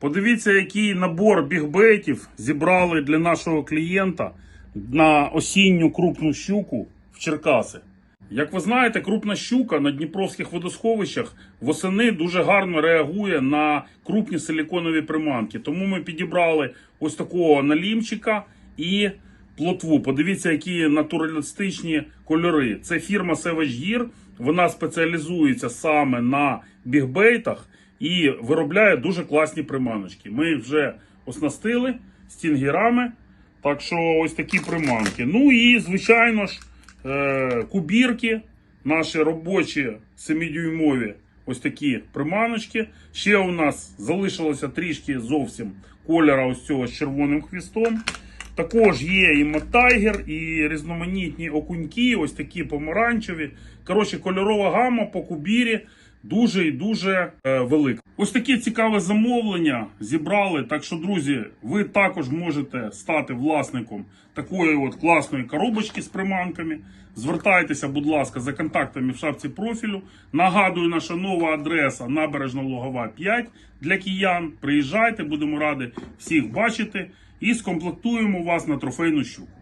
Подивіться, який набор бігбейтів зібрали для нашого клієнта на осінню крупну щуку в Черкаси. Як ви знаєте, крупна щука на дніпровських водосховищах восени дуже гарно реагує на крупні силіконові приманки. Тому ми підібрали ось такого налімчика і плотву. Подивіться, які натуралістичні кольори. Це фірма Savage Gear. Вона спеціалізується саме на бігбейтах і виробляє дуже класні приманочки. Ми вже оснастили стінгерами. Так що ось такі приманки. Ну і, звичайно ж, е, кубірки, наші робочі 7-дюймові ось такі приманочки. Ще у нас залишилося трішки зовсім кольора ось цього з червоним хвістом. Також є і Мотайгер, і різноманітні окуньки, ось такі помаранчеві. Коротше, кольорова гама по кубірі дуже і дуже е, велика. Ось таке цікаве замовлення зібрали. Так що, друзі, ви також можете стати власником такої от класної коробочки з приманками. Звертайтеся, будь ласка, за контактами в шапці профілю. Нагадую, наша нова адреса набережна Логова 5 для киян. Приїжджайте, будемо раді всіх бачити і скомплектуємо вас на трофейну щуку.